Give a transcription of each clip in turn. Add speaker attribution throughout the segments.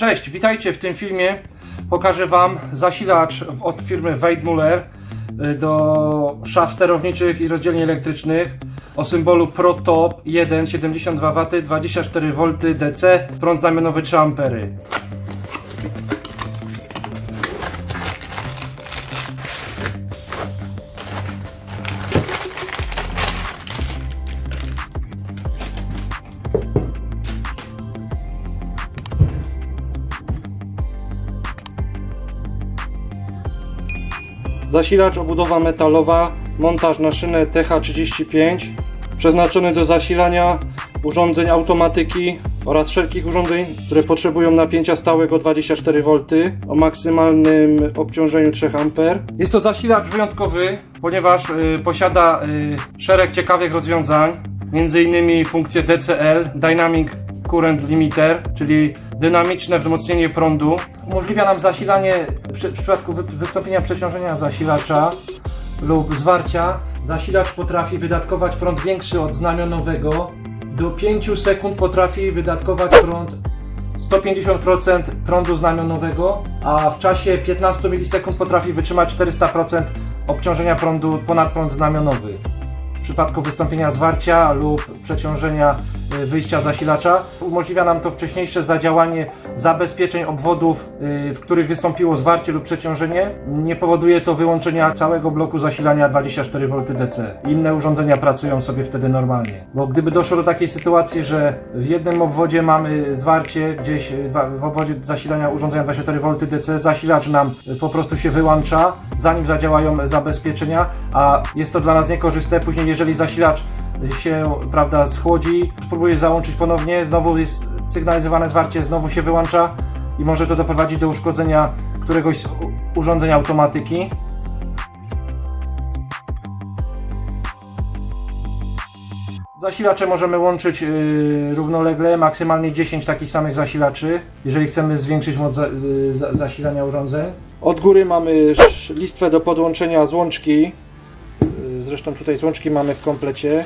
Speaker 1: Cześć, witajcie w tym filmie. Pokażę Wam zasilacz od firmy Weidmuller y, do szaf sterowniczych i rozdzielni elektrycznych o symbolu ProTop 1 72 W 24 V DC prąd znamionowy 3 A. Zasilacz obudowa metalowa, montaż na szynę TH35, przeznaczony do zasilania urządzeń automatyki oraz wszelkich urządzeń, które potrzebują napięcia stałego 24V o maksymalnym obciążeniu 3 A. Jest to zasilacz wyjątkowy, ponieważ y, posiada y, szereg ciekawych rozwiązań, m.in. funkcję DCL, Dynamic Current Limiter, czyli dynamiczne wzmocnienie prądu. Umożliwia nam zasilanie w przypadku wy, wystąpienia przeciążenia zasilacza lub zwarcia. Zasilacz potrafi wydatkować prąd większy od znamionowego. Do 5 sekund potrafi wydatkować prąd 150% prądu znamionowego, a w czasie 15 milisekund potrafi wytrzymać 400% obciążenia prądu ponad prąd znamionowy w przypadku wystąpienia zwarcia lub przeciążenia wyjścia zasilacza. Umożliwia nam to wcześniejsze zadziałanie zabezpieczeń obwodów, y, w których wystąpiło zwarcie lub przeciążenie. Nie powoduje to wyłączenia całego bloku zasilania 24V DC. Inne urządzenia pracują sobie wtedy normalnie. Bo gdyby doszło do takiej sytuacji, że w jednym obwodzie mamy zwarcie, gdzieś y, w obwodzie zasilania urządzenia 24V DC, zasilacz nam y, po prostu się wyłącza, zanim zadziałają zabezpieczenia, a jest to dla nas niekorzystne. Później, jeżeli zasilacz się, prawda, schłodzi, spróbuje załączyć ponownie, znowu jest sygnalizowane zwarcie, znowu się wyłącza i może to doprowadzić do uszkodzenia któregoś z urządzeń automatyki. Zasilacze możemy łączyć yy, równolegle, maksymalnie 10 takich samych zasilaczy, jeżeli chcemy zwiększyć moc za, y, za, zasilania urządzeń. Od góry mamy listwę do podłączenia złączki. Yy, Zresztą tutaj złączki mamy w komplecie.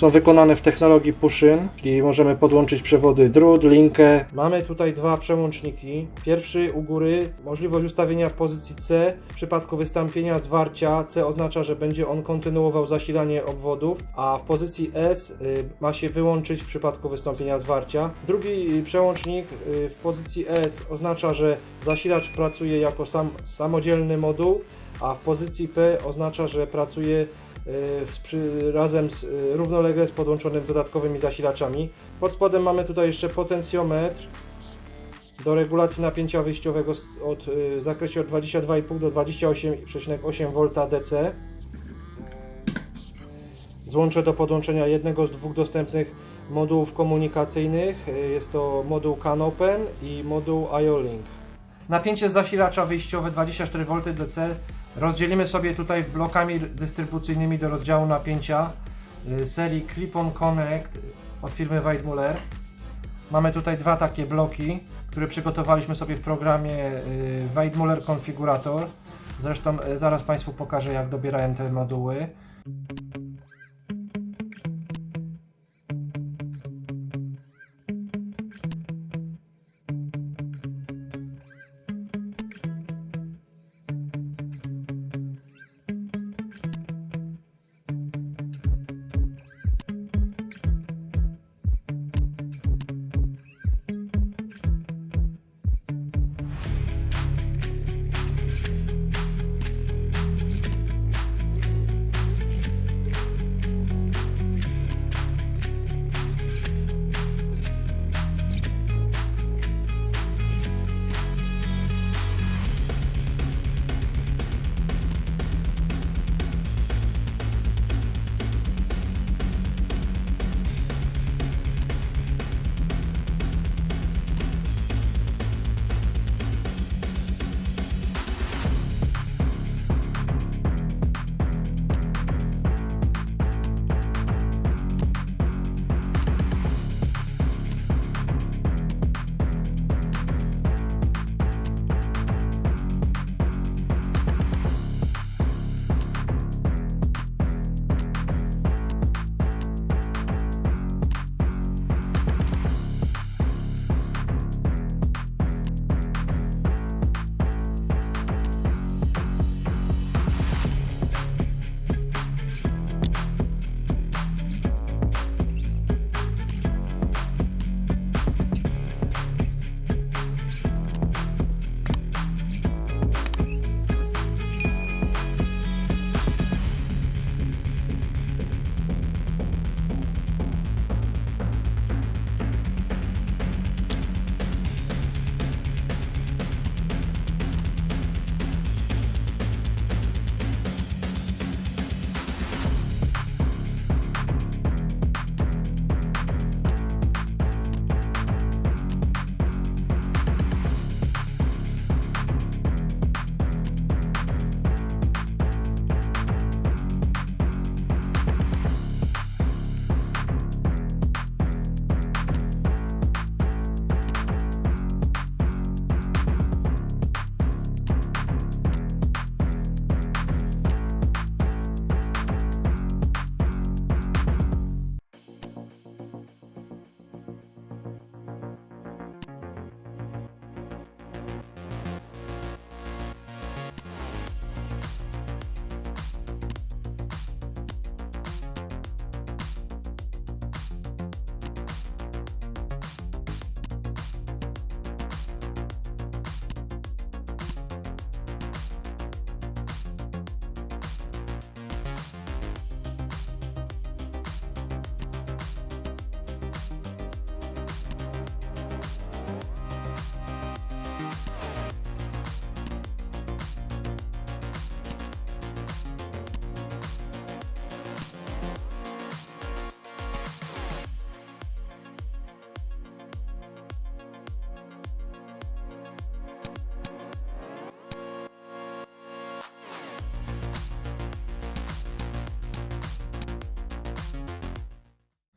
Speaker 1: Są wykonane w technologii push-in, czyli możemy podłączyć przewody drut, linkę. Mamy tutaj dwa przełączniki. Pierwszy u góry możliwość ustawienia pozycji C w przypadku wystąpienia zwarcia. C oznacza, że będzie on kontynuował zasilanie obwodów, a w pozycji S y, ma się wyłączyć w przypadku wystąpienia zwarcia. Drugi y, przełącznik y, w pozycji S oznacza, że zasilacz pracuje jako sam, samodzielny moduł, a w pozycji P oznacza, że pracuje przy, razem z, y, równolegle z podłączonymi dodatkowymi zasilaczami. Pod spodem mamy tutaj jeszcze potencjometr do regulacji napięcia wyjściowego od, y, w zakresie od 22,5 do 28,8 V DC. Złącze do podłączenia jednego z dwóch dostępnych modułów komunikacyjnych. Y, Jest to moduł CanOpen i moduł IO-Link. Napięcie zasilacza wyjściowe 24V DC rozdzielimy sobie tutaj blokami dystrybucyjnymi do rozdziału napięcia y, serii Clip-on Connect od firmy Weidmuller. Mamy tutaj dwa takie bloki, które przygotowaliśmy sobie w programie y, Weidmuller Configurator. Zresztą y, zaraz Państwu pokażę jak dobierałem te moduły.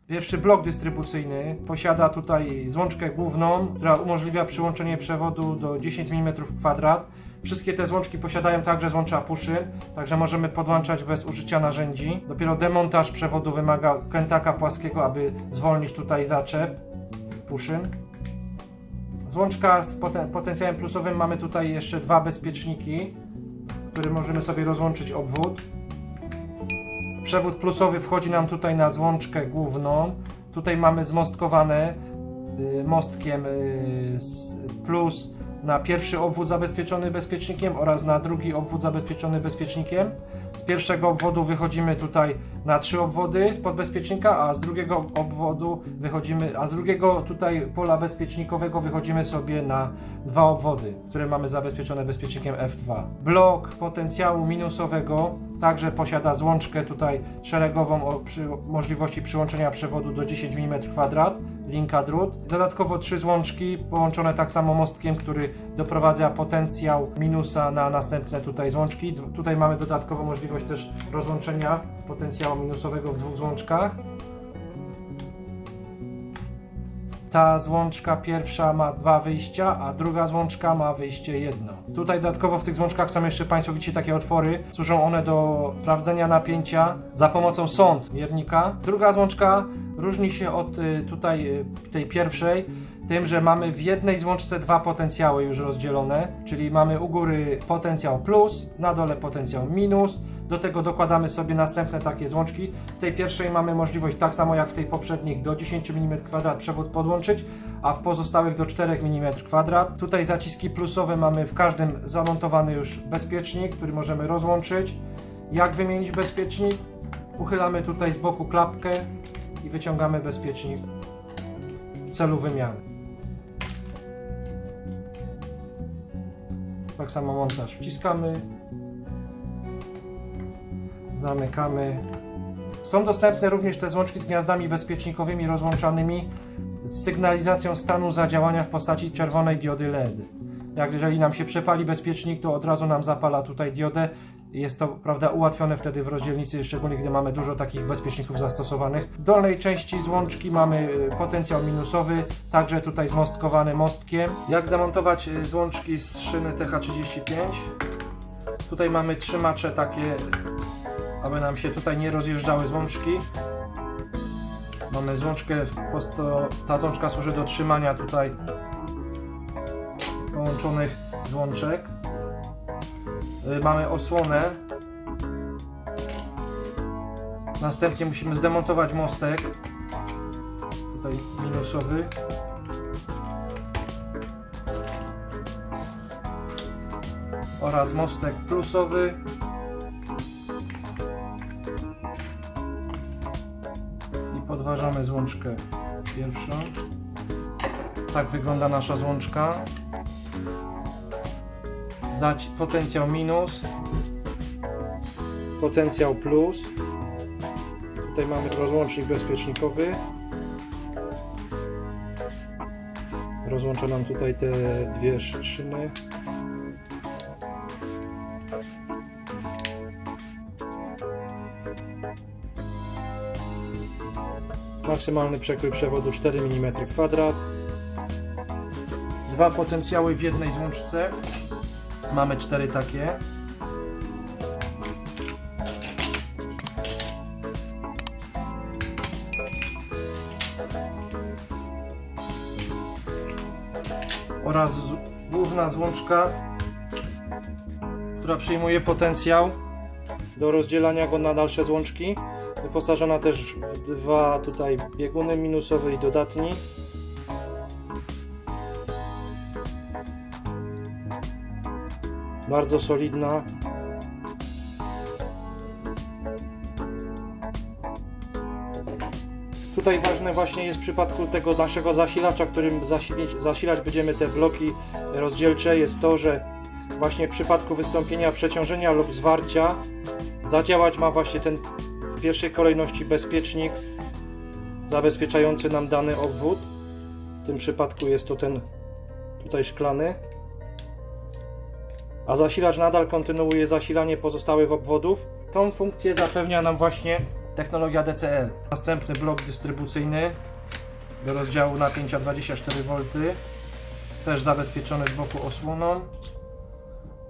Speaker 1: Pierwszy blok dystrybucyjny posiada tutaj złączkę główną, która umożliwia przyłączenie przewodu do 10 mm kwadrat. Wszystkie te złączki posiadają także złącza puszy, także możemy podłączać bez użycia narzędzi. Dopiero demontaż przewodu wymaga krętaka płaskiego, aby zwolnić tutaj zaczep puszyn. Złączka z poten potencjałem plusowym mamy tutaj jeszcze dwa bezpieczniki, które możemy sobie rozłączyć obwód. Przewód plusowy wchodzi nam tutaj na złączkę główną. Tutaj mamy zmostkowane y, mostkiem y, plus na pierwszy obwód zabezpieczony bezpiecznikiem oraz na drugi obwód zabezpieczony bezpiecznikiem. Z pierwszego obwodu wychodzimy tutaj na trzy obwody pod bezpiecznika, a z drugiego obwodu wychodzimy, a z drugiego tutaj pola bezpiecznikowego wychodzimy sobie na dwa obwody, które mamy zabezpieczone bezpiecznikiem F2. Blok potencjału minusowego także posiada złączkę tutaj szeregową o przy, możliwości przyłączenia przewodu do 10 mm linka drut. Dodatkowo trzy złączki połączone tak samo mostkiem, który doprowadza potencjał minusa na następne tutaj złączki. Tutaj mamy dodatkową możliwość też rozłączenia potencjału minusowego w dwóch złączkach. Ta złączka pierwsza ma dwa wyjścia, a druga złączka ma wyjście jedno. Tutaj dodatkowo w tych złączkach są jeszcze Państwo widzicie takie otwory. Służą one do sprawdzenia napięcia za pomocą sond miernika. Druga złączka różni się od y, tutaj y, tej pierwszej tym, że mamy w jednej złączce dwa potencjały już rozdzielone, czyli mamy u góry potencjał plus, na dole potencjał minus. Do tego dokładamy sobie następne takie złączki. W tej pierwszej mamy możliwość, tak samo jak w tej poprzednich, do 10 mm kwadrat przewód podłączyć, a w pozostałych do 4 mm kwadrat. Tutaj zaciski plusowe mamy w każdym zamontowany już bezpiecznik, który możemy rozłączyć. Jak wymienić bezpiecznik? Uchylamy tutaj z boku klapkę i wyciągamy bezpiecznik w celu wymiany. Tak samo montaż wciskamy, zamykamy. Są dostępne również te złączki z gniazdami bezpiecznikowymi rozłączanymi z sygnalizacją stanu zadziałania w postaci czerwonej diody LED. Jak jeżeli nam się przepali bezpiecznik, to od razu nam zapala tutaj diodę. Jest to prawda ułatwione wtedy w rozdzielnicy, szczególnie gdy mamy dużo takich bezpieczników zastosowanych. W dolnej części złączki mamy y, potencjał minusowy, także tutaj zmostkowany mostkiem. Jak zamontować y, złączki z szyny TH35? Tutaj mamy trzymacze takie, aby nam się tutaj nie rozjeżdżały złączki. Mamy złączkę, ta złączka służy do trzymania tutaj połączonych złączek. Y, Mamy osłonę. Następnie musimy zdemontować mostek. Tutaj minusowy. Oraz mostek plusowy. I podważamy złączkę pierwszą. Tak wygląda nasza złączka potencjał minus, potencjał plus. Tutaj mamy rozłącznik bezpiecznikowy. Rozłącza nam tutaj te dwie sz- szyny. Maksymalny przekrój przewodu 4 mm kwadrat. Dwa potencjały w jednej złączce. Mamy cztery takie. Oraz główna złączka, która przyjmuje potencjał do rozdzielania go na dalsze złączki. Wyposażona też w dwa tutaj bieguny minusowy i dodatni. Bardzo solidna. Tutaj ważne właśnie jest w przypadku tego naszego zasilacza, którym zasilić, zasilać będziemy te bloki rozdzielcze, jest to, że właśnie w przypadku wystąpienia przeciążenia lub zwarcia zadziałać ma właśnie ten w pierwszej kolejności bezpiecznik zabezpieczający nam dany obwód. W tym przypadku jest to ten tutaj szklany a zasilacz nadal kontynuuje zasilanie pozostałych obwodów. Tą funkcję zapewnia nam właśnie Technologia DCL. Następny blok dystrybucyjny do rozdziału napięcia 24V. Też zabezpieczony z boku osłoną.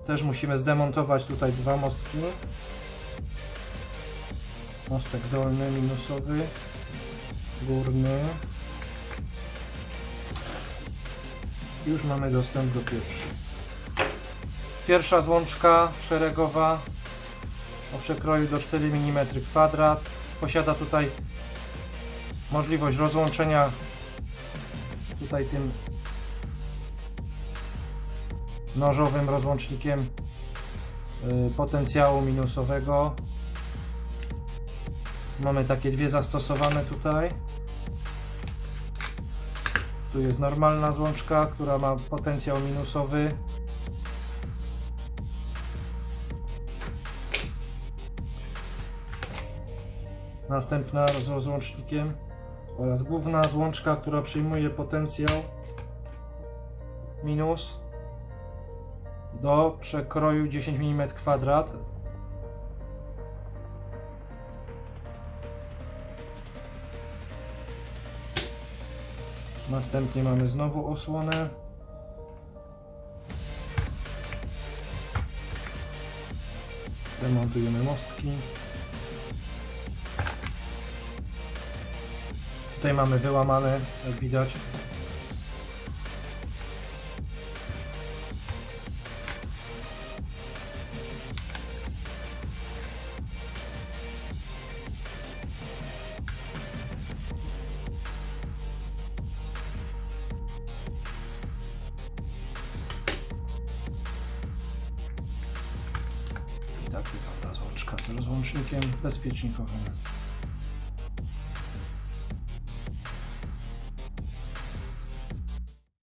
Speaker 1: Też musimy zdemontować tutaj dwa mostki. Mostek dolny, minusowy, górny. Już mamy dostęp do pierwszej. Pierwsza złączka szeregowa o przekroju do 4 mm kwadrat. Posiada tutaj możliwość rozłączenia tutaj tym nożowym rozłącznikiem y, potencjału minusowego. Mamy takie dwie zastosowane tutaj. Tu jest normalna złączka, która ma potencjał minusowy. Następna z rozłącznikiem oraz główna złączka, która przyjmuje potencjał minus do przekroju 10 mm kwadrat. Następnie mamy znowu osłonę. Demontujemy mostki. Tutaj mamy wyłamane, jak widać. I tak wygląda złączka z rozłącznikiem bezpiecznikowym.